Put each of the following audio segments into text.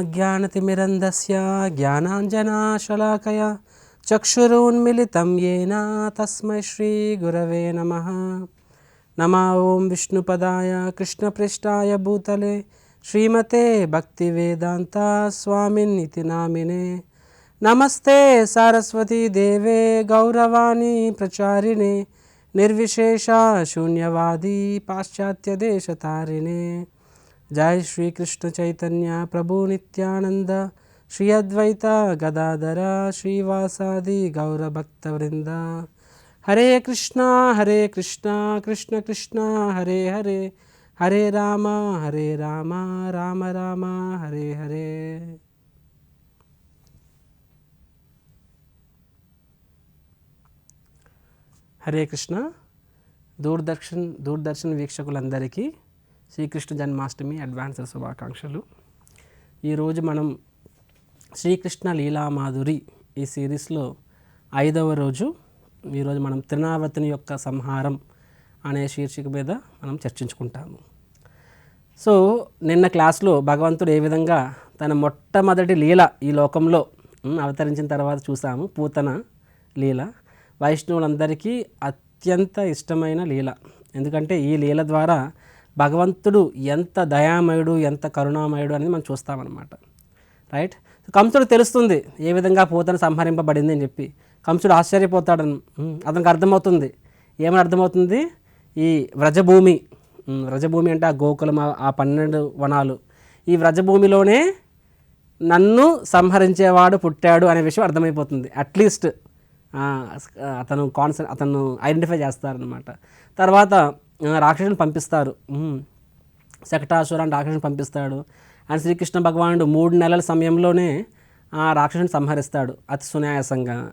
ఓం అజ్ఞానతిమిరంధస్య జ్ఞానాంజనాశలాకయ చక్షురున్మిలితం येन తస్మై శ్రీగురవే నమ. నమ ఓం విష్ణుపదాయ కృష్ణపృష్ఠాయ భూతలే శ్రీమతే భక్తివేదాంత స్వామిన్నితి నామినే. నమస్తే సరస్వతీ దేవే గౌరవాణి ప్రచారిణే నిర్విశేష శూన్యవాది జయ జై శ్రీకృష్ణ చైతన్య ప్రభు నిత్యానంద. శ్రీ అద్వైత గదాధర శ్రీవాసాది గౌరభక్తవృంద హరే కృష్ణ హరే కృష్ణ కృష్ణ కృష్ణ హరే హరే. హరే రామ హరే రామ రామ రామ హరే హరే. హరే కృష్ణ. దూరదర్శన్ దూరదర్శన్ వీక్షకులందరికీ శ్రీకృష్ణ జన్మాష్టమి అడ్వాన్సర్ శుభాకాంక్షలు. ఈరోజు మనం శ్రీకృష్ణ లీలామాధురి ఈ సిరీస్లో ఐదవ రోజు ఈరోజు మనం త్రినావతిని యొక్క సంహారం అనే శీర్షిక మీద మనం చర్చించుకుంటాము. సో నిన్న క్లాస్లో భగవంతుడు ఏ విధంగా తన మొట్టమొదటి లీల ఈ లోకంలో అవతరించిన తర్వాత చూసాము పూతన లీల. వైష్ణవులందరికీ అత్యంత ఇష్టమైన లీల. ఎందుకంటే ఈ లీల ద్వారా భగవంతుడు ఎంత దయామయుడు ఎంత కరుణామయుడు అనేది మనం చూస్తామన్నమాట. రైట్ కంసుడు తెలుస్తుంది ఏ విధంగా పోతను సంహరింపబడింది అని చెప్పి. కంసుడు ఆశ్చర్యపోతాడని అతనికి అర్థమవుతుంది. ఏమని అర్థమవుతుంది? ఈ వ్రజభూమి వ్రజభూమి అంటే ఆ గోకులం ఆ- పన్నెండు వనాలు. ఈ వ్రజభూమిలోనే నన్ను సంహరించేవాడు పుట్టాడు అనే విషయం అర్థమైపోతుంది. అట్లీస్ట్ అతను కాన్సన్ అతను ఐడెంటిఫై చేస్తారనమాట తర్వాత రాక్షసుని పంపిస్తారు. శకటాసురాన్ని శకటాసుర అని రాక్షసుని పంపిస్తాడు. అండ్ శ్రీకృష్ణ భగవానుడు మూడు నెలల సమయంలోనే ఆ రాక్షసుని సంహరిస్తాడు అతి సునాయాసంగా.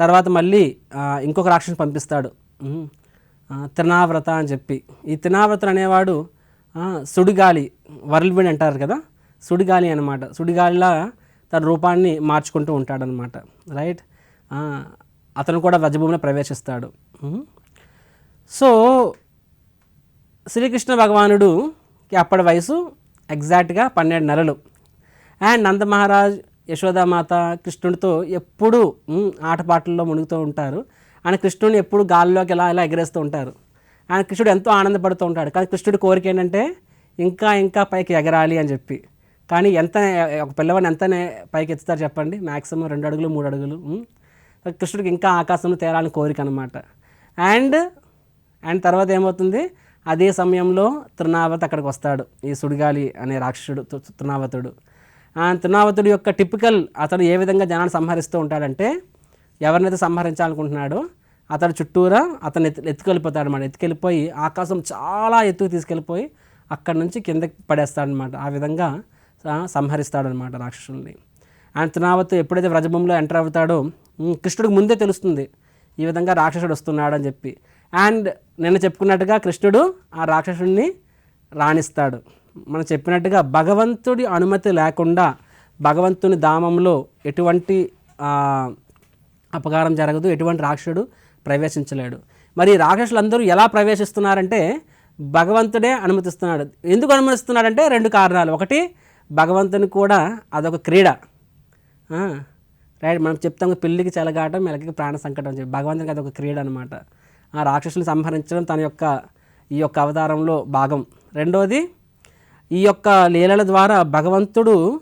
తర్వాత మళ్ళీ ఇంకొక రాక్షసుని పంపిస్తాడు. ఉమ్. త్రినావ్రత అని చెప్పి. ఈ తినావ్రత అనేవాడు సుడిగాలి వరల్డ్ అంటారు కదా? సుడిగాలి అనమాట సుడిగాలిలా తన రూపాన్ని మార్చుకుంటూ ఉంటాడనమాట రైట్? అతను కూడా వ్రజభూమిలో ప్రవేశిస్తాడు. సో శ్రీకృష్ణ భగవానుడుకి అప్పటి వయసు ఎగ్జాక్ట్గా పన్నెండు నెలలు. అండ్ నంద మహారాజ్ యశోదామాత కృష్ణుడితో ఎప్పుడూ ఆటపాటల్లో మునుగుతూ ఉంటారు. ఆయన కృష్ణుడిని ఎప్పుడు గాల్లోకి ఎలా ఎలా ఎగరేస్తూ ఉంటారు. ఆయన కృష్ణుడు ఎంతో ఆనందపడుతూ ఉంటాడు. కానీ కృష్ణుడి కోరిక ఏంటంటే ఇంకా ఇంకా పైకి ఎగరాలి అని చెప్పి. కానీ ఎంత ఒక పిల్లవాడిని ఎంత పైకి ఎత్తుతారు చెప్పండి? మ్యాక్సిమం రెండు అడుగులు మూడు అడుగులు కృష్ణుడికి ఇంకా ఆకాశంలో తేరాలని కోరిక అనమాట అండ్ అండ్ తర్వాత ఏమవుతుంది? అదే సమయంలో తృణావత అక్కడికి వస్తాడు. ఈ సుడిగాలి అనే రాక్షసుడు తృణావతుడు. తృణావతుడు యొక్క టిపికల్ అతడు ఏ విధంగా జనాన్ని సంహరిస్తూ ఉంటాడంటే ఎవరినైతే సంహరించాలనుకుంటున్నాడో అతడు చుట్టూరా అతను ఎత్తు ఎత్తుకెళ్ళిపోతాడు అనమాట ఎత్తుకెళ్ళిపోయి ఆకాశం చాలా ఎత్తుకు తీసుకెళ్ళిపోయి అక్కడి నుంచి కిందకి పడేస్తాడనమాట ఆ విధంగా సంహరిస్తాడనమాట రాక్షసుల్ని. ఆయన తృణావతు ఎప్పుడైతే వ్రజభూమిలో ఎంటర్ అవుతాడో కృష్ణుడికి ముందే తెలుస్తుంది. ఈ విధంగా రాక్షసుడు వస్తున్నాడు అని చెప్పి. అండ్ నిన్న చెప్పుకున్నట్టుగా కృష్ణుడు ఆ రాక్షసుడిని రాణిస్తాడు. మనం చెప్పినట్టుగా భగవంతుడి అనుమతి లేకుండా భగవంతుని ధామంలో ఎటువంటి అపకారం జరగదు ఎటువంటి రాక్షసుడు ప్రవేశించలేడు. మరి రాక్షసులందరూ ఎలా ప్రవేశిస్తున్నారంటే భగవంతుడే అనుమతిస్తున్నాడు. ఎందుకు అనుమతిస్తున్నాడంటే రెండు కారణాలు. ఒకటి భగవంతుని కూడా అదొక క్రీడ. రైట్ మనం చెప్తాం పెళ్ళికి పిల్లికి చెలగాటం మెలకి ప్రాణ సంకటం అని చెప్పి. భగవంతునికి ఒక క్రీడ అనమాట ఆ రాక్షసుని సంహరించడం తన యొక్క ఈ యొక్క అవతారంలో భాగం. రెండోది ఈ యొక్క లీలల ద్వారా భగవంతుడు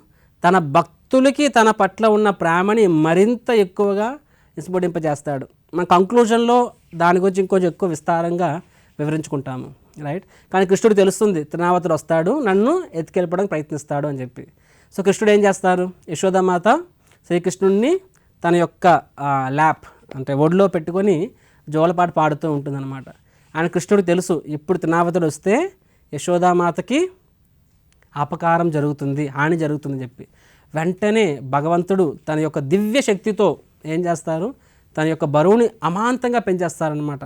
తన భక్తులకి తన పట్ల ఉన్న ప్రేమని మరింత ఎక్కువగా ఇసుబడింపజేస్తాడు మన కంక్లూజన్లో దాని గురించి ఇంకొంచెం ఎక్కువ విస్తారంగా వివరించుకుంటాము. రైట్ కానీ కృష్ణుడు తెలుస్తుంది త్రినావతుడు వస్తాడు నన్ను ఎత్తుకెళ్ళిపోవడానికి ప్రయత్నిస్తాడు అని చెప్పి. సో కృష్ణుడు ఏం చేస్తారు? యశోదమాత శ్రీకృష్ణుడిని తన యొక్క ల్యాప్ అంటే ఒడిలో పెట్టుకొని జోలపాట పాడుతూ ఉంటుందన్నమాట. ఆయన కృష్ణుడు తెలుసు ఇప్పుడు తినావతుడు వస్తే యశోదామాతకి అపకారం జరుగుతుంది హాని జరుగుతుందని చెప్పి. వెంటనే భగవంతుడు తన యొక్క దివ్య శక్తితో ఏం చేస్తారు? తన యొక్క బరువుని అమాంతంగా పెంచేస్తారనమాట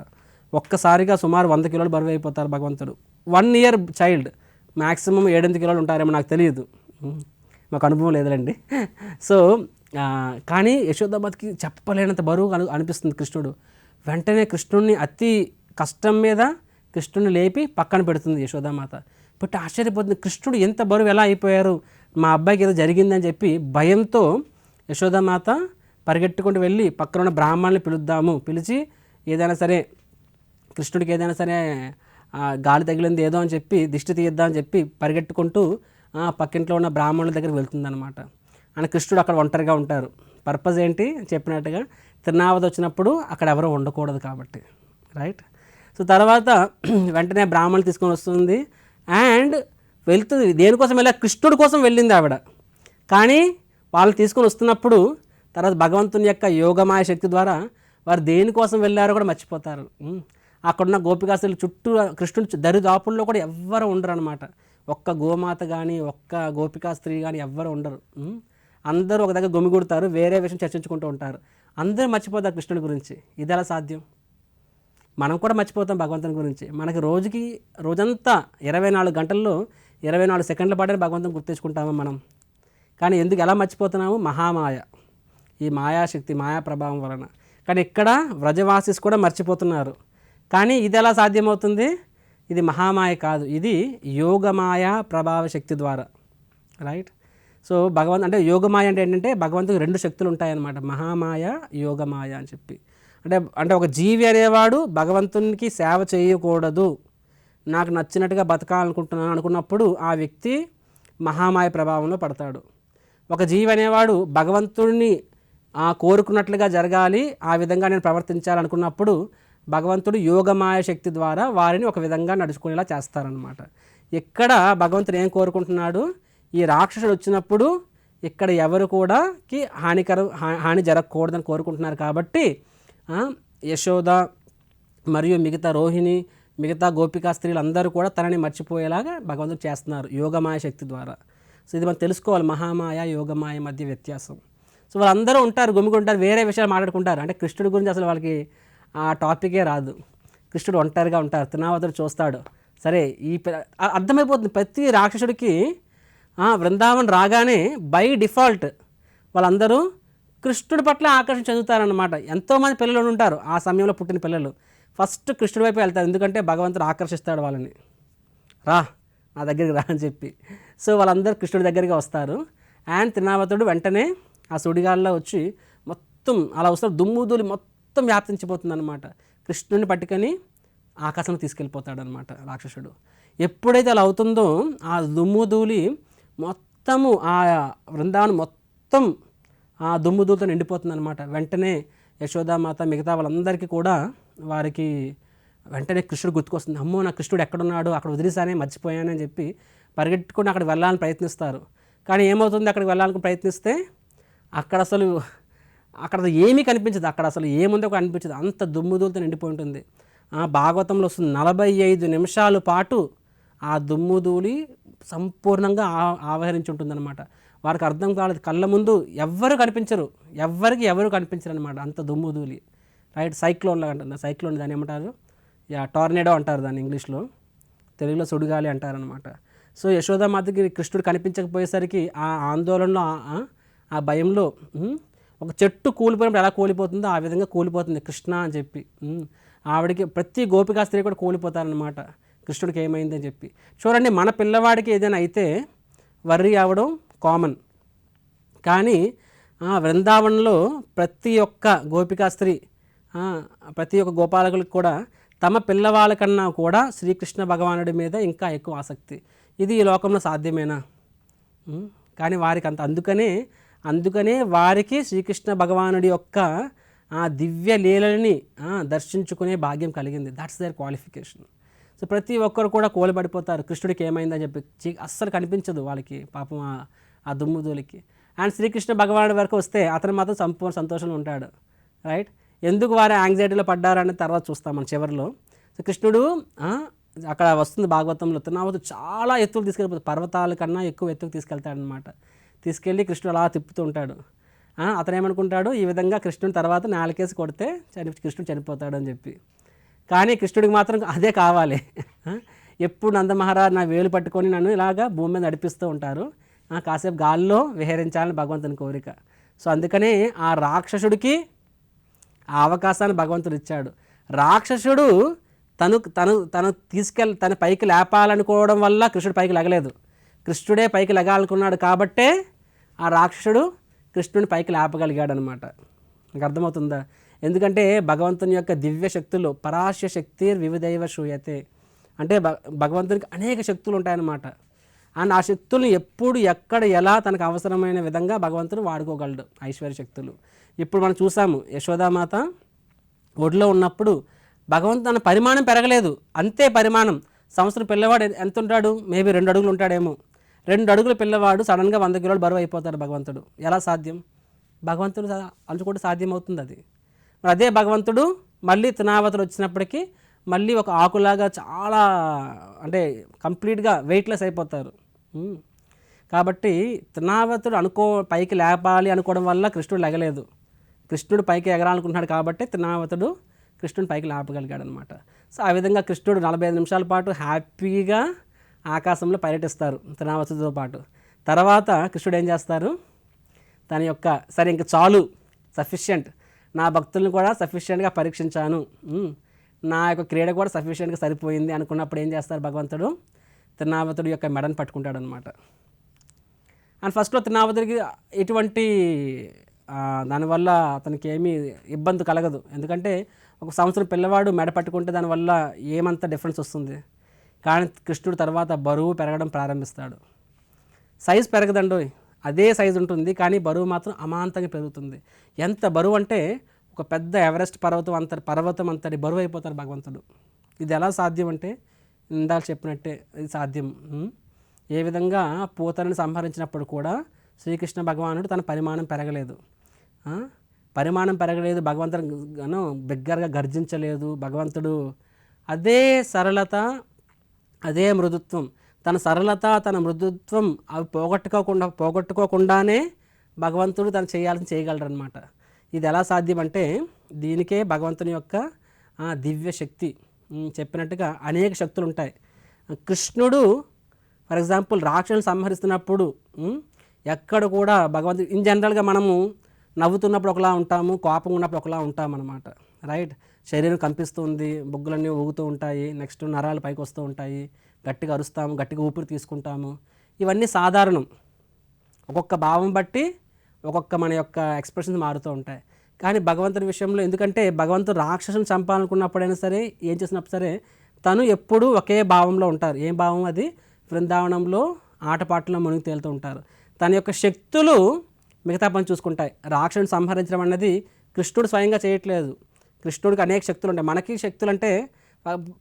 ఒక్కసారిగా సుమారు వంద కిలోలు బరువు అయిపోతారు భగవంతుడు. వన్ ఇయర్ చైల్డ్ మ్యాక్సిమం ఏడెనిమిది కిలోలు ఉంటారేమో నాకు తెలియదు. మాకు అనుభవం లేదులేండి. సో కానీ యశోదాబాద్కి చెప్పలేనంత బరువు అను అనిపిస్తుంది కృష్ణుడు. వెంటనే కృష్ణుడిని అతి కష్టం మీద కృష్ణుడిని లేపి పక్కన పెడుతుంది యశోదామాత బట్ ఆశ్చర్యపోతుంది కృష్ణుడు ఎంత బరువు ఎలా అయిపోయారు? మా అబ్బాయికి ఏదో జరిగిందని చెప్పి భయంతో యశోదామాత పరిగెట్టుకుంటూ వెళ్ళి పక్కన ఉన్న బ్రాహ్మణుని పిలుద్దాము. పిలిచి ఏదైనా సరే కృష్ణుడికి ఏదైనా సరే గాలి తగిలింది ఏదో అని చెప్పి దిష్టి తీద్దాం అని చెప్పి పరిగెట్టుకుంటూ పక్కింట్లో ఉన్న బ్రాహ్మణుల దగ్గరికి వెళ్తుందన్నమాట. అని కృష్ణుడు అక్కడ ఒంటరిగా ఉంటారు. పర్పస్ ఏంటి? చెప్పినట్టుగా తిరునావతి వచ్చినప్పుడు అక్కడ ఎవరూ ఉండకూడదు కాబట్టి రైట్ సో తర్వాత వెంటనే బ్రాహ్మణులు తీసుకొని వస్తుంది. అండ్ వెళ్తుంది. దేనికోసం వెళ్ళా? కృష్ణుడి కోసం వెళ్ళింది ఆవిడ. కానీ వాళ్ళు తీసుకొని వస్తున్నప్పుడు తర్వాత భగవంతుని యొక్క యోగమాయ శక్తి ద్వారా వారు దేనికోసం వెళ్ళారో కూడా మర్చిపోతారు. అక్కడున్న గోపికాసులు చుట్టూ కృష్ణుడు దరిదాపుల్లో కూడా ఎవ్వరు ఉండరు అనమాట ఒక్క గోమాత కానీ ఒక్క గోపికా స్త్రీ కానీ ఎవ్వరు ఉండరు. అందరూ ఒక దగ్గర గుమిగూడతారు వేరే విషయం చర్చించుకుంటూ ఉంటారు. అందరూ మర్చిపోతారు కృష్ణుడి గురించి. ఇది ఎలా సాధ్యం? మనం కూడా మర్చిపోతాం భగవంతుని గురించి. మనకి రోజుకి రోజంతా ఇరవై నాలుగు గంటల్లో ఇరవై నాలుగు సెకండ్ల పాటే భగవంతుని గుర్తించుకుంటాము మనం? కానీ ఎందుకు ఎలా మర్చిపోతున్నాము? మహామాయ. ఈ మాయాశక్తి మాయా ప్రభావం వలన. కానీ ఇక్కడ వ్రజవాసిస్ కూడా మర్చిపోతున్నారు. కానీ ఇది ఎలా సాధ్యమవుతుంది? ఇది మహామాయ కాదు. ఇది యోగమాయ ప్రభావ శక్తి ద్వారా. రైట్ సో భగవంత్ అంటే యోగమాయ అంటే ఏంటంటే భగవంతుడికి రెండు శక్తులు ఉంటాయన్నమాట మహామాయ యోగమాయ అని చెప్పి. అంటే అంటే ఒక జీవి అనేవాడు భగవంతునికి సేవ చేయకూడదు. నాకు నచ్చినట్టుగా బతకాలనుకుంటున్నాను అనుకున్నప్పుడు ఆ వ్యక్తి మహామాయ ప్రభావంలో పడతాడు. ఒక జీవి అనేవాడు భగవంతుడిని కోరుకున్నట్లుగా జరగాలి ఆ విధంగా నేను ప్రవర్తించాలనుకున్నప్పుడు భగవంతుడు యోగమాయ శక్తి ద్వారా వారిని ఒక విధంగా నడుచుకునేలా చేస్తారనమాట ఎక్కడ భగవంతుడు ఏం కోరుకుంటున్నాడు? ఈ రాక్షసుడు వచ్చినప్పుడు ఇక్కడ ఎవరు కూడా కి హానికరం హా- హాని జరగకూడదని కోరుకుంటున్నారు కాబట్టి యశోద మరియు మిగతా రోహిణి మిగతా గోపికా స్త్రీలు అందరూ కూడా తనని మర్చిపోయేలాగా భగవంతుడు చేస్తున్నారు యోగమాయ శక్తి ద్వారా. సో ఇది మనం తెలుసుకోవాలి మహామాయ యోగమాయ మధ్య వ్యత్యాసం. సో వాళ్ళందరూ ఉంటారు గుమిగుంటారు వేరే విషయాలు మాట్లాడుకుంటారు. అంటే కృష్ణుడి గురించి అసలు వాళ్ళకి ఆ టాపికే రాదు. కృష్ణుడు ఒంటరిగా ఉంటారు తినావతుడు చూస్తాడు. సరే ఈ అర్థమైపోతుంది. ప్రతి రాక్షసుడికి బృందావన్ రాగానే బై డిఫాల్ట్ వాళ్ళందరూ కృష్ణుడి పట్ల ఆకర్షణ చెందుతారనమాట ఎంతోమంది పిల్లలు ఉంటారు ఆ సమయంలో పుట్టిన పిల్లలు. ఫస్ట్ కృష్ణుడి వైపు వెళ్తారు. ఎందుకంటే భగవంతుడు ఆకర్షిస్తాడు వాళ్ళని. రా నా దగ్గరికి రా అని చెప్పి. సో వాళ్ళందరూ కృష్ణుడి దగ్గరికి వస్తారు. అండ్ తిరునావతుడు వెంటనే ఆ సుడిగాల్లో వచ్చి మొత్తం అలా వస్తారు. దుమ్ము ధూళి మొత్తం వ్యాప్తించిపోతుంది అనమాట కృష్ణుడిని పట్టుకొని ఆకాశం తీసుకెళ్ళిపోతాడనమాట రాక్షసుడు. ఎప్పుడైతే అలా అవుతుందో ఆ దుమ్ము ధూళి మొత్తము ఆ బృందావనం మొత్తం ఆ దుమ్ము ధూళితో నిండిపోతుంది అనమాట వెంటనే యశోదామాత మిగతా వాళ్ళందరికీ కూడా వారికి వెంటనే కృష్ణుడు గుర్తుకొస్తుంది. అమ్మో నా కృష్ణుడు ఎక్కడున్నాడు? అక్కడ వదిలేసానే మర్చిపోయానని చెప్పి పరిగెట్టుకుని అక్కడికి వెళ్ళాలని ప్రయత్నిస్తారు. కానీ ఏమవుతుంది? అక్కడికి వెళ్ళాలని ప్రయత్నిస్తే అక్కడ అసలు అక్కడ ఏమీ కనిపించదు. అక్కడ అసలు ఏముందో ఒక అనిపించదు. అంత దుమ్ముదులతో నిండిపోయి ఉంటుంది. ఆ భాగవతంలో వస్తుంది నలభై ఐదు నిమిషాల పాటు ఆ దుమ్ముదూలి సంపూర్ణంగా ఆ ఆవహరించి ఉంటుందన్నమాట. వారికి అర్థం కాలేదు. కళ్ళ ముందు ఎవ్వరు కనిపించరు. ఎవ్వరికి ఎవరు కనిపించరు అనమాట అంత దుమ్ము ధూళి. రైట్? సైక్లోన్లో అంటారు సైక్లోన్ దాన్ని ఏమంటారు? యా టార్నేడో అంటారు దాన్ని ఇంగ్లీష్లో. తెలుగులో సుడిగాలి అంటారనమాట సో యశోదామాతకి కృష్ణుడు కనిపించకపోయేసరికి ఆ ఆందోళనలో ఆ- భయంలో ఒక చెట్టు కూలిపోయినప్పుడు ఎలా కూలిపోతుందో ఆ విధంగా కూలిపోతుంది కృష్ణ అని చెప్పి. ఆవిడకి ప్రతి గోపికా స్త్రీ కూడా కూలిపోతారనమాట కృష్ణుడికి ఏమైందని చెప్పి. చూడండి మన పిల్లవాడికి ఏదైనా అయితే వర్రీ అవడం కామన్ కానీ ఆ, ప్రతి ఒక్క గోపికా స్త్రీ ప్రతి ఒక్క గోపాలకులకు కూడా తమ పిల్లవాళ్ళ కన్నా కూడా శ్రీకృష్ణ భగవానుడి మీద ఇంకా ఎక్కువ ఆసక్తి. ఇది ఈ లోకంలో సాధ్యమేనా? కానీ వారికి అంత అందుకనే అందుకనే వారికి శ్రీకృష్ణ భగవానుడి యొక్క ఆ దివ్య లీలని దర్శించుకునే భాగ్యం కలిగింది. దట్స్ దర్ క్వాలిఫికేషన్ సో ప్రతి ఒక్కరు కూడా కూలబడిపోతారు. కృష్ణుడికి ఏమైందని చెప్పి అస్సలు కనిపించదు వాళ్ళకి పాపం ఆ- ఆ దుమ్ముదూలికి అండ్ శ్రీకృష్ణ భగవానుడి వరకు వస్తే అతను మాత్రం సంపూర్ణ సంతోషంలో ఉంటాడు. రైట్? ఎందుకు వారు యాంగ్జైటీలో పడ్డారని తర్వాత చూస్తాం మన చివరిలో. సో కృష్ణుడు అక్కడ వస్తుంది భాగవతంలో తిన్నావద్దు చాలా ఎత్తులు తీసుకెళ్ళిపోతుంది పర్వతాల కన్నా ఎక్కువ ఎత్తుకు తీసుకెళ్తాడనమాట తీసుకెళ్ళి కృష్ణుడు అలా తిప్పుతూ ఉంటాడు. అతను ఏమనుకుంటాడు? ఈ విధంగా కృష్ణుని తర్వాత నాలుకేసి కొడితే చని కృష్ణుడు చనిపోతాడు అని చెప్పి. కానీ కృష్ణుడికి మాత్రం అదే కావాలి. ఎప్పుడు నందమహారాజ్ నా వేలు పట్టుకొని నన్ను ఇలాగా భూమి మీద నడిపిస్తూ ఉంటారు. కాసేపు గాల్లో విహరించాలని భగవంతుని కోరిక. సో అందుకనే ఆ రాక్షసుడికి ఆ అవకాశాన్ని భగవంతుడు ఇచ్చాడు. రాక్షసుడు తను తను తను తీసుకెళ్ తన పైకి లేపాలనుకోవడం వల్ల కృష్ణుడు పైకి లగలేదు. కృష్ణుడే పైకి లగాలనుకున్నాడు కాబట్టే ఆ రాక్షసుడు కృష్ణుడిని పైకి లేపగలిగాడు అనమాట మీకు అర్థమవుతుందా? ఎందుకంటే భగవంతుని యొక్క దివ్య శక్తులు పరాశ శక్తి వివిధైవ శూయతే అంటే భగవంతునికి అనేక శక్తులు ఉంటాయన్నమాట. అండ్ ఆ శక్తులను ఎప్పుడు ఎక్కడ ఎలా తనకు అవసరమైన విధంగా భగవంతుడు వాడుకోగలడు ఐశ్వర్య శక్తులు. ఇప్పుడు మనం చూసాము యశోదామాత ఒడిలో ఉన్నప్పుడు భగవంతు తన పరిమాణం పెరగలేదు. అంతే పరిమాణం. సంవత్సరం పిల్లవాడు ఎంత ఉంటాడు మేబీ రెండు అడుగులు ఉంటాడేమో. రెండు అడుగుల పిల్లవాడు సడన్గా వంద కిలోలు బరువు అయిపోతాడు భగవంతుడు. ఎలా సాధ్యం? భగవంతుడు అంచుకోవడం సాధ్యమవుతుంది సాధ్యం అవుతుంది అది మరి అదే భగవంతుడు మళ్ళీ తినావతలు వచ్చినప్పటికీ మళ్ళీ ఒక ఆకులాగా చాలా అంటే కంప్లీట్గా వెయిట్లెస్ అయిపోతారు. కాబట్టి తినావతుడు అనుకో పైకి లేపాలి అనుకోవడం వల్ల కృష్ణుడు లెగలేదు. కృష్ణుడు పైకి ఎగరాలనుకుంటున్నాడు కాబట్టి తినావతుడు కృష్ణుడు పైకి లేపగలిగాడు అనమాట సో ఆ విధంగా కృష్ణుడు నలభై ఐదు నిమిషాల పాటు హ్యాపీగా ఆకాశంలో పర్యటిస్తారు తినావతుడితో పాటు. తర్వాత కృష్ణుడు ఏం చేస్తారు? తన యొక్క సరే ఇంక చాలు సఫిషియంట్ నా భక్తులను కూడా సఫిషియెంట్గా పరీక్షించాను. నా యొక్క క్రీడ కూడా సఫిషియెంట్గా సరిపోయింది అనుకున్నప్పుడు ఏం చేస్తారు భగవంతుడు? తిరునావతుడు యొక్క మెడను పట్టుకుంటాడు అనమాట అండ్ ఫస్ట్లో తిరునావతుడికి ఎటువంటి దానివల్ల అతనికి ఏమీ ఇబ్బంది కలగదు. ఎందుకంటే ఒక సంవత్సరం పిల్లవాడు మెడ పట్టుకుంటే దానివల్ల ఏమంత డిఫరెన్స్ వస్తుంది? కానీ కృష్ణుడు తర్వాత బరువు పెరగడం ప్రారంభిస్తాడు. సైజు పెరగదండోయ్. అదే సైజు ఉంటుంది కానీ బరువు మాత్రం అమాంతంగా పెరుగుతుంది. ఎంత బరువు అంటే ఒక పెద్ద ఎవరెస్ట్ పర్వతం అంతటి పర్వతం అంతటి బరువు అయిపోతారు భగవంతుడు. ఇది ఎలా సాధ్యం అంటే ఇందాక చెప్పినట్టే ఇది సాధ్యం. ఏ విధంగా పూతలను సంహరించినప్పుడు కూడా శ్రీకృష్ణ భగవానుడు తన పరిమాణం పెరగలేదు. పరిమాణం పెరగలేదు భగవంతుడు గాను బిగ్గరగా గర్జించలేదు భగవంతుడు అదే సరళత అదే మృదుత్వం. తన సరళత తన మృదుత్వం అవి పోగొట్టుకోకుండా పోగొట్టుకోకుండానే భగవంతుడు తను చేయాలని చేయగలరు అనమాట ఇది ఎలా సాధ్యం అంటే దీనికే భగవంతుని యొక్క దివ్య శక్తి చెప్పినట్టుగా అనేక శక్తులు ఉంటాయి కృష్ణుడు ఫర్ ఎగ్జాంపుల్ రాక్షసులు సంహరిస్తున్నప్పుడు ఎక్కడ కూడా భగవంతుడు ఇన్ జనరల్గా మనము నవ్వుతున్నప్పుడు ఒకలా ఉంటాము కోపం ఉన్నప్పుడు ఒకలా ఉంటాం అనమాట రైట్? శరీరం కంపిస్తుంది బొగ్గులన్నీ ఊగుతూ ఉంటాయి నెక్స్ట్ నరాలు పైకి వస్తూ ఉంటాయి గట్టిగా అరుస్తాము గట్టిగా ఊపిరి తీసుకుంటాము. ఇవన్నీ సాధారణం. ఒక్కొక్క భావం బట్టి ఒక్కొక్క మన యొక్క ఎక్స్ప్రెషన్స్ మారుతూ ఉంటాయి. కానీ భగవంతుడి విషయంలో ఎందుకంటే భగవంతుడు రాక్షసుని చంపాలనుకున్నప్పుడైనా సరే ఏం చేసినప్పుడు సరే తను ఎప్పుడూ ఒకే భావంలో ఉంటారు. ఏం భావం అది? బృందావనంలో ఆటపాటలో మునిగి తేలుతూ ఉంటారు. తన యొక్క శక్తులు మిగతా పని చూసుకుంటాయి. రాక్షసుని సంహరించడం అన్నది కృష్ణుడు స్వయంగా చేయట్లేదు. కృష్ణుడికి అనేక శక్తులు ఉంటాయి. మనకి శక్తులు అంటే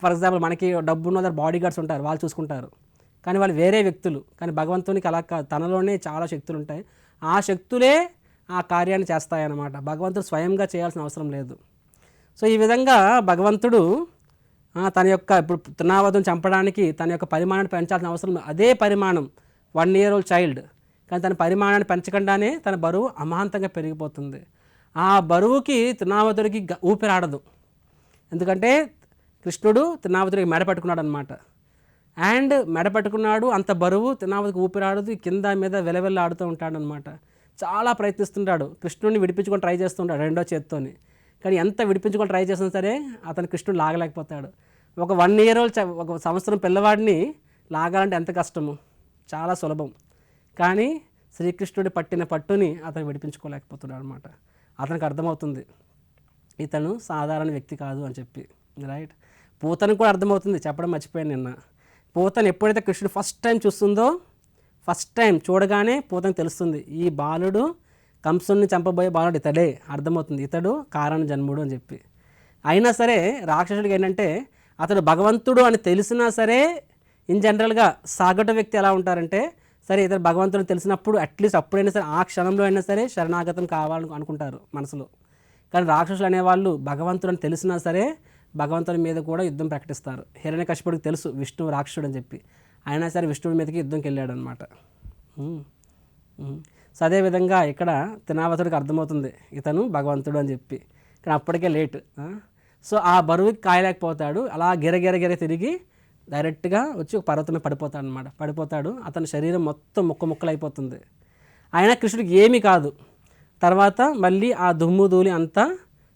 ఫర్ ఎగ్జాంపుల్ మనకి డబ్బు ఉన్న బాడీ గార్డ్స్ ఉంటారు వాళ్ళు చూసుకుంటారు. కానీ వాళ్ళు వేరే వ్యక్తులు కానీ భగవంతునికి అలా కాదు తనలోనే చాలా శక్తులు ఉంటాయి. ఆ శక్తులే ఆ కార్యాన్ని చేస్తాయన్నమాట. భగవంతుడు స్వయంగా చేయాల్సిన అవసరం లేదు. సో ఈ విధంగా భగవంతుడు తన యొక్క ఇప్పుడు తృణావధం చంపడానికి తన యొక్క పరిమాణాన్ని పెంచాల్సిన అవసరం అదే పరిమాణం వన్ ఇయర్ ఓల్డ్ చైల్డ్ కానీ తన పరిమాణాన్ని పెంచకుండానే తన బరువు అమాంతంగా పెరిగిపోతుంది. ఆ బరువుకి తృణావతుడికి ఊపిరాడదు ఎందుకంటే కృష్ణుడు తిరునావతికి మెడ పట్టుకున్నాడు అనమాట అండ్ మెడ పట్టుకున్నాడు అంత బరువు తిరునావతికి ఊపిరాడదు కింద మీద వెలవెల్ల ఆడుతూ ఉంటాడు అనమాట చాలా ప్రయత్నిస్తుంటాడు. కృష్ణుడిని విడిపించుకొని ట్రై చేస్తుంటాడు రెండో చేత్తోని. కానీ ఎంత విడిపించుకొని ట్రై చేసినా సరే అతను కృష్ణుడు లాగలేకపోతాడు. ఒక వన్ ఇయర్ ఓల్డ్ ఒక సంవత్సరం పిల్లవాడిని లాగాలంటే ఎంత కష్టము? చాలా సులభం. కానీ శ్రీకృష్ణుడి పట్టిన పట్టుని అతను విడిపించుకోలేకపోతున్నాడు అనమాట అతనికి అర్థమవుతుంది ఇతను సాధారణ వ్యక్తి కాదు అని చెప్పి రైట్? పూతను కూడా అర్థమవుతుంది. చెప్పడం మర్చిపోయాను నిన్న. పూతను ఎప్పుడైతే కృష్ణుడు ఫస్ట్ టైం చూస్తుందో ఫస్ట్ టైం చూడగానే పూతను తెలుస్తుంది. ఈ బాలుడు కంసుని చంపబోయే బాలుడు ఇతడే. అర్థమవుతుంది. ఇతడు కారణ జన్ముడు అని చెప్పి. అయినా సరే రాక్షసుడికి ఏంటంటే అతడు భగవంతుడు అని తెలిసినా సరే ఇన్ జనరల్గా సాగట వ్యక్తి ఎలా ఉంటారంటే సరే ఇతను భగవంతుడు తెలిసినప్పుడు అట్లీస్ట్ అప్పుడైనా సరే ఆ క్షణంలో అయినా సరే శరణాగతం కావాలని అనుకుంటారు మనసులో. కానీ రాక్షసులు అనేవాళ్ళు భగవంతుడు అని తెలిసినా సరే భగవంతుని మీద కూడా యుద్ధం ప్రకటిస్తారు. హిరణ్యకశిపుడికి తెలుసు విష్ణువు రాక్షసుడు అని చెప్పి. అయినా సరే విష్ణువుడి మీదకి యుద్ధంకి వెళ్ళాడు అనమాట సో అదేవిధంగా ఇక్కడ తినావతుడికి అర్థమవుతుంది ఇతను భగవంతుడు అని చెప్పి. కానీ అప్పటికే లేట్. సో ఆ బరువుకి కాయలేకపోతాడు అలా గిరగిరగిర తిరిగి డైరెక్ట్గా వచ్చి ఒక పర్వతమే పడిపోతాడు అనమాట పడిపోతాడు అతని శరీరం మొత్తం ముక్క ముక్కలు అయిపోతుంది అయినా కృష్ణుడికి ఏమీ కాదు. తర్వాత మళ్ళీ ఆ దుమ్ము ధూళి అంతా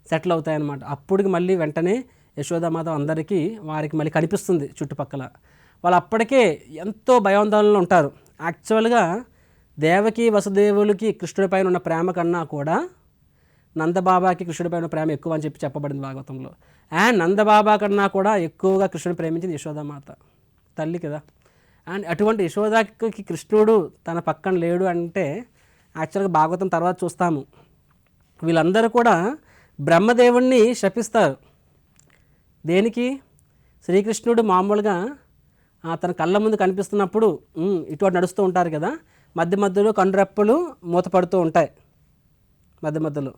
సెటిల్ అవుతాయన్నమాట. అప్పటికి మళ్ళీ వెంటనే యశోదామాత అందరికీ వారికి మళ్ళీ కనిపిస్తుంది చుట్టుపక్కల. వాళ్ళు అప్పటికే ఎంతో భయాందోళనలు ఉంటారు. యాక్చువల్గా దేవకి వసుదేవులకి కృష్ణుడి పైన ఉన్న ప్రేమ కన్నా కూడా నందబాబాకి కృష్ణుడి పైన ప్రేమ ఎక్కువ అని చెప్పి చెప్పబడింది భాగవతంలో. అండ్ నందబాబా కన్నా కూడా ఎక్కువగా కృష్ణుడు ప్రేమించింది యశోదామాత తల్లి కదా. అండ్ అటువంటి యశోదాకి కృష్ణుడు తన పక్కన లేడు అంటే యాక్చువల్గా భాగవతం తర్వాత చూస్తాము. వీళ్ళందరూ కూడా బ్రహ్మదేవుణ్ణి శపిస్తారు. దేనికి? శ్రీకృష్ణుడు మామూలుగా తన కళ్ళ ముందు కనిపిస్తున్నప్పుడు ఇటువంటి నడుస్తూ ఉంటారు కదా మధ్య మధ్యలో కండ్రెప్పలు మూతపడుతూ ఉంటాయి. మధ్య మధ్యలో.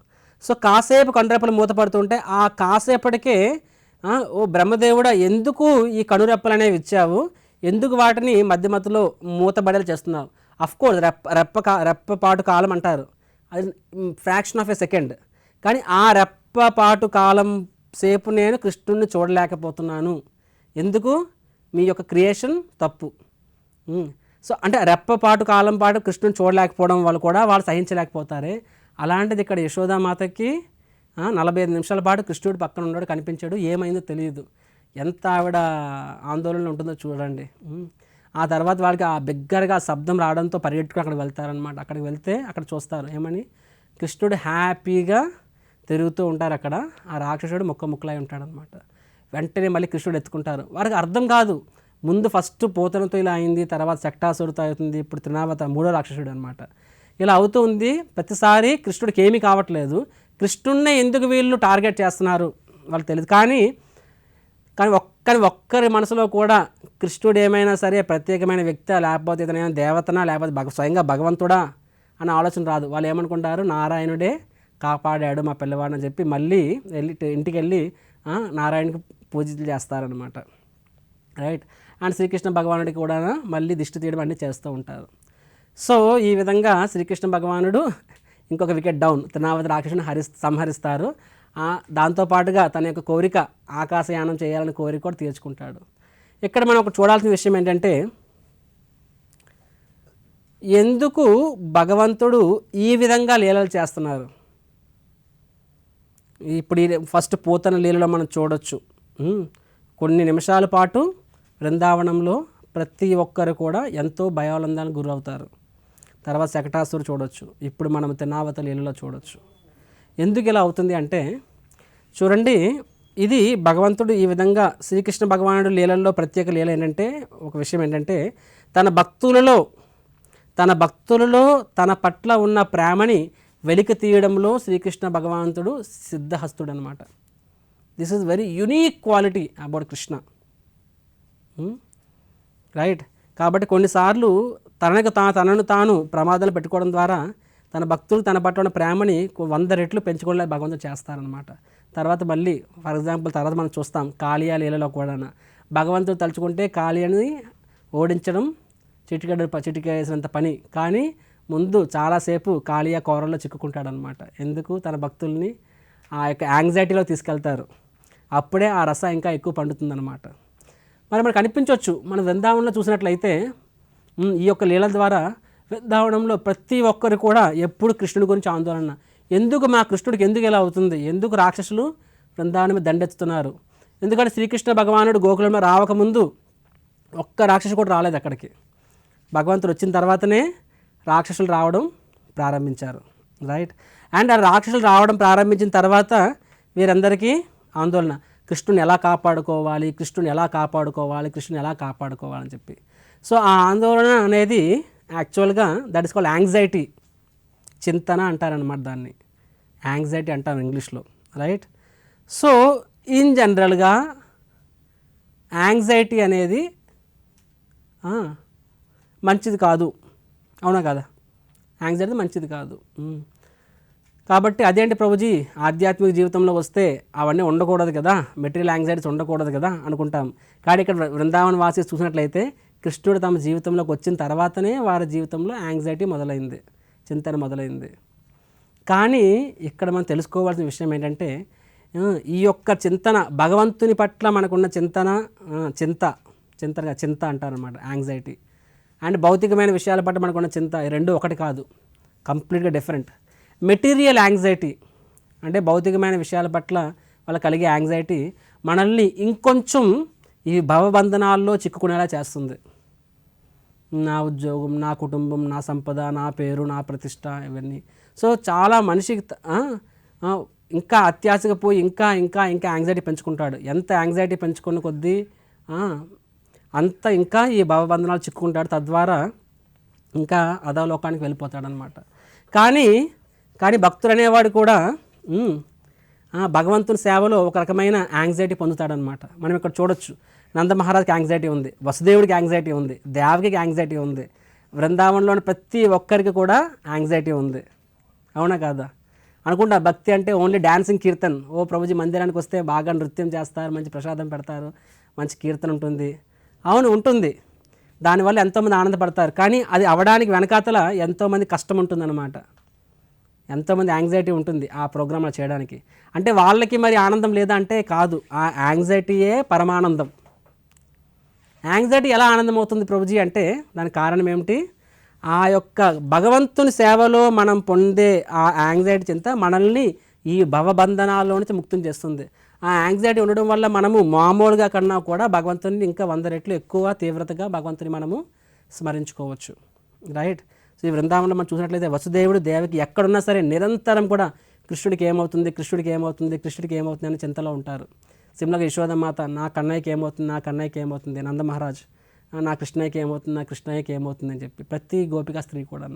సో కాసేపు కండ్రెప్పలు మూతపడుతూ ఉంటాయి ఆ కాసేపటికే ఓ బ్రహ్మదేవుడా ఎందుకు ఈ కనురెప్పలు అనేవి ఇచ్చావు? ఎందుకు వాటిని మధ్య మధ్యలో మూతబడేలా చేస్తున్నావు? అఫ్కోర్స్ రెప్ప రెప్ప కా రెప్పపాటు కాలం అంటారు. అది ఫ్రాక్షన్ ఆఫ్ ఎ సెకండ్ కానీ ఆ రెప్పపాటు కాలం సేపు నేను కృష్ణుడిని చూడలేకపోతున్నాను. ఎందుకు? మీ యొక్క క్రియేషన్ తప్పు. సో అంటే రెప్పపాటు కాలం పాటు కృష్ణుని చూడలేకపోవడం వల్ల కూడా వాళ్ళు సహించలేకపోతారే. అలాంటిది ఇక్కడ యశోదామాతకి నలభై ఐదు నిమిషాల పాటు కృష్ణుడు పక్కన ఉన్నాడు కనిపించాడు ఏమైందో తెలియదు. ఎంత ఆవిడ ఆందోళన ఉంటుందో చూడండి. ఆ తర్వాత వాళ్ళకి ఆ బిగ్గరగా ఆ శబ్దం రావడంతో పరిగెట్టుకుని అక్కడికి వెళ్తారనమాట అక్కడికి వెళ్తే అక్కడ చూస్తారు ఏమని? కృష్ణుడు హ్యాపీగా తిరుగుతూ ఉంటారు అక్కడ. ఆ రాక్షసుడు ముక్క ముక్కలై ఉంటాడనమాట వెంటనే మళ్ళీ కృష్ణుడు ఎత్తుకుంటారు. వారికి అర్థం కాదు. ముందు ఫస్ట్ పోతనతో ఇలా అయింది తర్వాత శక్టాసుడితో అవుతుంది ఇప్పుడు తినావత మూడో రాక్షసుడు అనమాట ఇలా అవుతూ ఉంది. ప్రతిసారి కృష్ణుడికి ఏమీ కావట్లేదు. కృష్ణుడినే ఎందుకు వీళ్ళు టార్గెట్ చేస్తున్నారు? వాళ్ళు తెలియదు కానీ కానీ ఒక్కరి ఒక్కరి మనసులో కూడా కృష్ణుడు ఏమైనా సరే ప్రత్యేకమైన వ్యక్తి లేకపోతే ఇతనైనా దేవతనా లేకపోతే భగ స్వయంగా భగవంతుడా అనే ఆలోచన రాదు. వాళ్ళు ఏమనుకుంటారు? నారాయణుడే కాపాడాడు మా పిల్లవాడని చెప్పి మళ్ళీ వెళ్ళి ఇంటికి వెళ్ళి నారాయణకి పూజలు చేస్తారనమాట రైట్? అండ్ శ్రీకృష్ణ భగవానుడికి కూడా మళ్ళీ దిష్టి తీయడం అన్నీ చేస్తూ ఉంటారు. సో ఈ విధంగా శ్రీకృష్ణ భగవానుడు ఇంకొక వికెట్ డౌన్. తినావతి రాక్షసుని హరి సంహరిస్తారు. దాంతోపాటుగా తన యొక్క కోరిక ఆకాశయానం చేయాలని కోరిక కూడా తీర్చుకుంటాడు. ఇక్కడ మనం ఒక చూడాల్సిన విషయం ఏంటంటే ఎందుకు భగవంతుడు ఈ విధంగా లీలలు చేస్తున్నారు? ఇప్పుడు ఫస్ట్ పూతన లీలలో మనం చూడొచ్చు. కొన్ని నిమిషాల పాటు బృందావనంలో ప్రతి ఒక్కరు కూడా ఎంతో భయానందానికి గురవుతారు. తర్వాత శకటాసురు చూడొచ్చు. ఇప్పుడు మనం తినావత లీలలో చూడొచ్చు. ఎందుకు ఇలా అవుతుంది అంటే చూడండి ఇది భగవంతుడు ఈ విధంగా శ్రీకృష్ణ భగవానుడు లీలల్లో ప్రత్యేక లీల ఏంటంటే ఒక విషయం ఏంటంటే తన భక్తులలో తన భక్తులలో తన పట్ల ఉన్న ప్రేమని వెలికి తీయడంలో శ్రీకృష్ణ భగవంతుడు సిద్ధహస్తుడు అనమాట this is very unique quality about Krishna right కాబట్టి కొన్నిసార్లు తనకు తా తనను తాను ప్రమాదాలు పెట్టుకోవడం ద్వారా తన భక్తులు తన పట్ల ఉన్న ప్రేమని వంద రెట్లు పెంచుకోలే భగవంతుడు చేస్తారనమాట తర్వాత మళ్ళీ ఫర్ ఎగ్జాంపుల్ తర్వాత మనం చూస్తాం కాళియా లీలలో కూడా భగవంతుడు తలుచుకుంటే కాళియాని ఓడించడం చిటికెడు చిటిక వేసినంత పని. కానీ ముందు చాలాసేపు కాళియా కోరల్లో చిక్కుకుంటాడనమాట. ఎందుకు? తన భక్తుల్ని ఆ యొక్క యాంగ్జైటీలో తీసుకెళ్తారు. అప్పుడే ఆ రస ఇంకా ఎక్కువ పండుతుందన్నమాట మరి మనకు అనిపించవచ్చు మన వృందావనంలో చూసినట్లయితే ఈ యొక్క లీల ద్వారా వృందావనంలో ప్రతి ఒక్కరు కూడా ఎప్పుడు కృష్ణుడి గురించి ఆందోళన. ఎందుకు మా కృష్ణుడికి ఎందుకు ఇలా అవుతుంది? ఎందుకు రాక్షసులు బృందావనం మీద దండెత్తుతున్నారు? ఎందుకంటే శ్రీకృష్ణ భగవానుడు గోకులం రావకముందు ఒక్క రాక్షసు కూడా రాలేదు అక్కడికి. భగవంతుడు వచ్చిన తర్వాతనే రాక్షసులు రావడం ప్రారంభించారు రైట్ అండ్ ఆ రాక్షసులు రావడం ప్రారంభించిన తర్వాత వీరందరికీ ఆందోళన. కృష్ణుని ఎలా కాపాడుకోవాలి కృష్ణుని ఎలా కాపాడుకోవాలి కృష్ణుని ఎలా కాపాడుకోవాలని చెప్పి. సో ఆ ఆందోళన అనేది యాక్చువల్గా దట్ ఇస్ కాల్ యాంగ్జైటీ చింతన అంటారనమాట దాన్ని. యాంగ్జైటీ అంటారు ఇంగ్లీష్లో రైట్ సో ఇన్ జనరల్గా యాంగ్జైటీ అనేది మంచిది కాదు. అవునా కదా? యాంగ్జైటీ మంచిది కాదు. కాబట్టి అదేంటి ప్రభుజీ? ఆధ్యాత్మిక జీవితంలో వస్తే అవన్నీ ఉండకూడదు కదా? మెటీరియల్ యాంగ్జైటీస్ ఉండకూడదు కదా? అనుకుంటాం. కానీ ఇక్కడ వృందావన వాసి చూసినట్లయితే కృష్ణుడు తమ జీవితంలోకి వచ్చిన తర్వాతనే వారి జీవితంలో యాంగ్జైటీ మొదలైంది. చింతన మొదలైంది. కానీ ఇక్కడ మనం తెలుసుకోవాల్సిన విషయం ఏంటంటే ఈ యొక్క చింతన భగవంతుని పట్ల మనకున్న చింతన చింత చింతగా చింత అంటారనమాట యాంగ్జైటీ అండ్ భౌతికమైన విషయాల పట్ల మనకున్న చింత రెండు ఒకటి కాదు. కంప్లీట్గా డిఫరెంట్ మెటీరియల్ యాంగ్జైటీ అంటే భౌతికమైన విషయాల పట్ల వాళ్ళకి కలిగే యాంగ్జైటీ మనల్ని ఇంకొంచెం ఈ భవబంధనాల్లో చిక్కుకునేలా చేస్తుంది. నా ఉద్యోగం నా కుటుంబం నా సంపద నా పేరు నా ప్రతిష్ట ఇవన్నీ. సో చాలా మనిషికి ఇంకా అత్యాశగా పోయి ఇంకా ఇంకా ఇంకా యాంగ్జైటీ పెంచుకుంటాడు. ఎంత యాంగ్జైటీ పెంచుకున్న కొద్దీ అంత ఇంకా ఈ భవబంధనాలు చిక్కుకుంటాడు. తద్వారా ఇంకా అధోలోకానికి వెళ్ళిపోతాడనమాట కానీ కానీ భక్తుడు అనేవాడు కూడా భగవంతుని సేవలో ఒక రకమైన యాంగ్జైటీ పొందుతాడనమాట మనం ఇక్కడ చూడొచ్చు. నంద మహారాజ్కి యాంగ్జైటీ ఉంది. వసుదేవుడికి యాంగ్జైటీ ఉంది. దేవకి యాంగ్జైటీ ఉంది. బృందావనంలోని ప్రతి ఒక్కరికి కూడా యాంగ్జైటీ ఉంది. అవునా కాదా? అనుకుంటా భక్తి అంటే ఓన్లీ డాన్సింగ్ కీర్తన్. ఓ ప్రభుజీ మందిరానికి వస్తే బాగా నృత్యం చేస్తారు మంచి ప్రసాదం పెడతారు మంచి కీర్తన ఉంటుంది. అవును ఉంటుంది. దానివల్ల ఎంతోమంది ఆనందపడతారు. కానీ అది అవడానికి వెనకాతల ఎంతోమంది కష్టం ఉంటుందన్నమాట ఎంతోమంది యాంగ్జైటీ ఉంటుంది ఆ ప్రోగ్రామ్ చేయడానికి. అంటే వాళ్ళకి మరి ఆనందం లేదా అంటే కాదు. ఆ యాంగ్జైటీయే పరమానందం. యాంగ్జైటీ ఎలా ఆనందం అవుతుంది ప్రభుజీ అంటే దానికి కారణం ఏమిటి? ఆ యొక్క భగవంతుని సేవలో మనం పొందే ఆ యాంగ్జైటీ చింత మనల్ని ఈ భవబంధనాల్లో నుంచి ముక్తం చేస్తుంది. ఆ యాంగ్జైటీ ఉండడం వల్ల మనము మామూలుగా కన్నా కూడా భగవంతుని ఇంకా వంద రెట్లు ఎక్కువ తీవ్రతగా భగవంతుని మనము స్మరించుకోవచ్చు. రైట్ సో ఈ బృందావనంలో మనం చూసినట్లయితే వసుదేవుడు దేవకి ఎక్కడున్నా సరే నిరంతరం కూడా కృష్ణుడికి ఏమవుతుంది కృష్ణుడికి ఏమవుతుంది కృష్ణుడికి ఏమవుతుంది అని చింతలో ఉంటారు. సిమ్లగా యశోదమాత నా కన్నయ్యకి ఏమవుతుంది నా కన్నయ్యకి ఏమవుతుంది నంద మహారాజ్ నా కృష్ణయ్యకి ఏమవుతుంది నా కృష్ణయ్యకి ఏమవుతుంది అని చెప్పి ప్రతి గోపిక స్త్రీ కూడా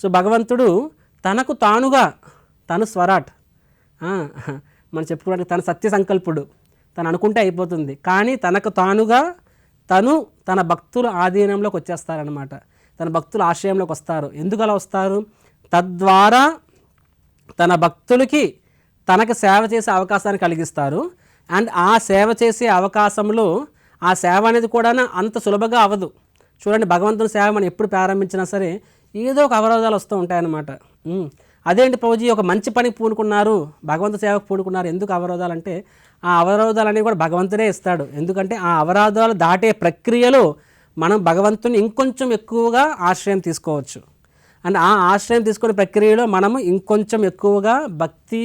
సో భగవంతుడు తనకు తానుగా తను స్వరాట్ మనం చెప్పుకోవడానికి తన సత్య సంకల్పుడు తను అనుకుంటే అయిపోతుంది. కానీ తనకు తానుగా తను తన భక్తుల ఆధీనంలోకి వచ్చేస్తారనమాట తన భక్తుల ఆశ్రయంలోకి వస్తారు. ఎందుకు అలా వస్తారు? తద్వారా తన భక్తులకి తనకు సేవ చేసే అవకాశాన్ని కలిగిస్తారు. అండ్ ఆ సేవ చేసే అవకాశంలో ఆ సేవ అనేది కూడా అంత సులభంగా అవ్వదు. చూడండి భగవంతుని సేవ మనం ఎప్పుడు ప్రారంభించినా సరే ఏదో ఒక అవరోధాలు వస్తూ ఉంటాయన్నమాట. అదేంటి ప్రభుజీ ఒక మంచి పనికి పూనుకున్నారు భగవంతు సేవకు పూనుకున్నారు ఎందుకు అవరోధాలు అంటే ఆ అవరోధాలు అనేవి కూడా భగవంతుడే ఇస్తాడు. ఎందుకంటే ఆ అవరోధాలు దాటే ప్రక్రియలో మనం భగవంతుని ఇంకొంచెం ఎక్కువగా ఆశ్రయం తీసుకోవచ్చు. అండ్ ఆ ఆశ్రయం తీసుకునే ప్రక్రియలో మనము ఇంకొంచెం ఎక్కువగా భక్తి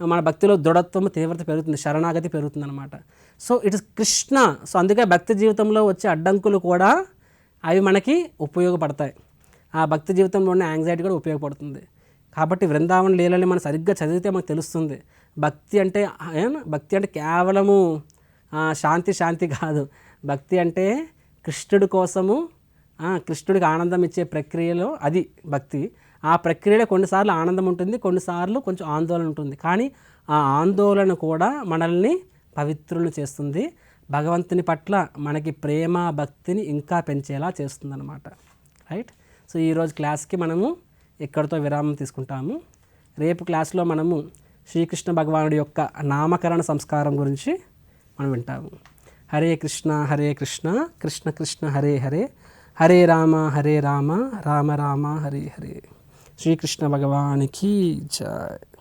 మన భక్తిలో దృఢత్వం తీవ్రత పెరుగుతుంది శరణాగతి పెరుగుతుంది అనమాట so it is Krishna. So అందుకే భక్తి జీవితంలో వచ్చే అడ్డంకులు కూడా అవి మనకి ఉపయోగపడతాయి. ఆ భక్తి జీవితంలో ఉన్న యాంగ్జైటీ కూడా ఉపయోగపడుతుంది. కాబట్టి వృందావన లీలని మనం సరిగ్గా చదివితే మనకు తెలుస్తుంది. భక్తి అంటే ఏం? భక్తి అంటే కేవలము శాంతి శాంతి కాదు. భక్తి అంటే కృష్ణుడి కోసము కృష్ణుడికి ఆనందం ఇచ్చే ప్రక్రియలో అది భక్తి. ఆ ప్రక్రియలో కొన్నిసార్లు ఆనందం ఉంటుంది కొన్నిసార్లు కొంచెం ఆందోళన ఉంటుంది. కానీ ఆ ఆందోళన కూడా మనల్ని పవిత్రులు చేస్తుంది. భగవంతుని పట్ల మనకి ప్రేమ భక్తిని ఇంకా పెంచేలా చేస్తుందన్నమాట. రైట్? సో ఈరోజు క్లాస్కి మనము ఇక్కడితో విరామం తీసుకుంటాము. రేపు క్లాస్లో మనము శ్రీకృష్ణ భగవానుడి యొక్క నామకరణ సంస్కారం గురించి మనం వింటాము. హరే కృష్ణ హరే కృష్ణ కృష్ణ కృష్ణ హరే హరే హరే రామ హరే రామ రామ రామ హరే హరే. శ్రీకృష్ణ భగవానికి జయ